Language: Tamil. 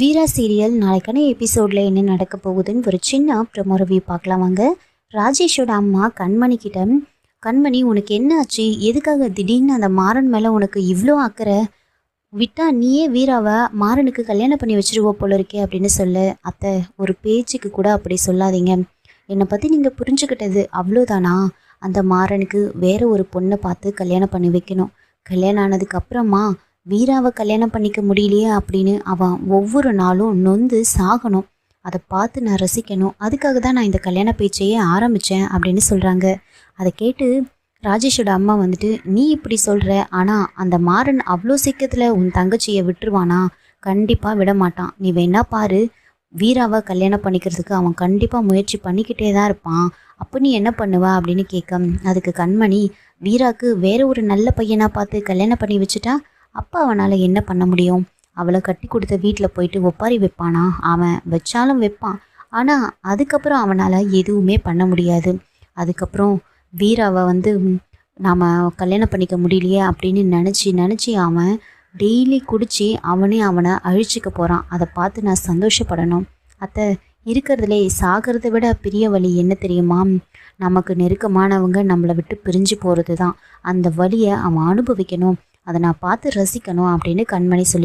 வீரா சீரியல் நாளைக்கான எபிசோடில் என்ன நடக்க போகுதுன்னு ஒரு சின்ன ப்ரமோ ரிவ்யூ பார்க்கலாம் வாங்க. ராஜேஷோட அம்மா கண்மணி கிட்ட கண்மணி உனக்கு என்ன ஆச்சு? எதுக்காக திடீர்னு அந்த மாறன் மேலே உனக்கு இவ்வளோ அக்கறை? விட்டா நீயே வீராவை மாறனுக்கு கல்யாணம் பண்ணி வச்சிருவோ போல இருக்கே அப்படின்னு சொல்லு. அத்தை ஒரு பேச்சுக்கு கூட அப்படி சொல்லாதீங்க. என்னை பற்றி நீங்கள் புரிஞ்சுக்கிட்டது அவ்வளோதானா? அந்த மாறனுக்கு வேற ஒரு பொண்ணை பார்த்து கல்யாணம் பண்ணி வைக்கணும். கல்யாணம் ஆனதுக்கு அப்புறமா வீராவை கல்யாணம் பண்ணிக்க முடியலையே அப்படின்னு அவன் ஒவ்வொரு நாளும் நொந்து சாகணும். அதை பார்த்து நான் ரசிக்கணும். அதுக்காக தான் நான் இந்த கல்யாண பேச்சையே ஆரம்பித்தேன் அப்படின்னு சொல்கிறாங்க அதை கேட்டு ராஜேஷோட அம்மா வந்துட்டு நீ இப்படி சொல்கிற ஆனால் அந்த மாறன் அவ்வளோ சீக்கிரத்தில் உன் தங்கச்சியை விட்டுருவானா? கண்டிப்பாக விட மாட்டான் நீ வேணா பாரு. வீராவை கல்யாணம் பண்ணிக்கிறதுக்கு அவன் கண்டிப்பாக முயற்சி பண்ணிக்கிட்டே தான் இருப்பான். அப்போ நீ என்ன பண்ணுவ? அப்படின்னு கேட்க அதுக்கு கண்மணி வீராக்கு வேற ஒரு நல்ல பையனாக பார்த்து கல்யாணம் பண்ணி வச்சுட்டா? அப்பா அவனால் என்ன பண்ண முடியும்? அவளை கட்டி கொடுத்த வீட்டில் போயிட்டு ஒப்பாரி வைப்பானா? அவன் வச்சாலும் வைப்பான். ஆனால் அதுக்கப்புறம் அவனால் எதுவுமே பண்ண முடியாது. அதுக்கப்புறம் வீராவை வந்து நாம் கல்யாணம் பண்ணிக்க முடியலையே அப்படின்னு நினச்சி நினச்சி அவன் டெய்லி குடித்து அவனே அவனை அழிச்சிக்க போகிறான் அதை பார்த்து நான் சந்தோஷப்படணும். அத்தை இருக்கிறதுலே சாகிறத விட பெரிய வழி என்ன தெரியுமா? நமக்கு நெருக்கமானவங்க நம்மளை விட்டு பிரிஞ்சு போகிறது தான் அந்த வழியை அவன் அனுபவிக்கணும். அதை நான் பார்த்து ரசிக்கணும் அப்படின்னு கண்மணி சொல்லிட்டு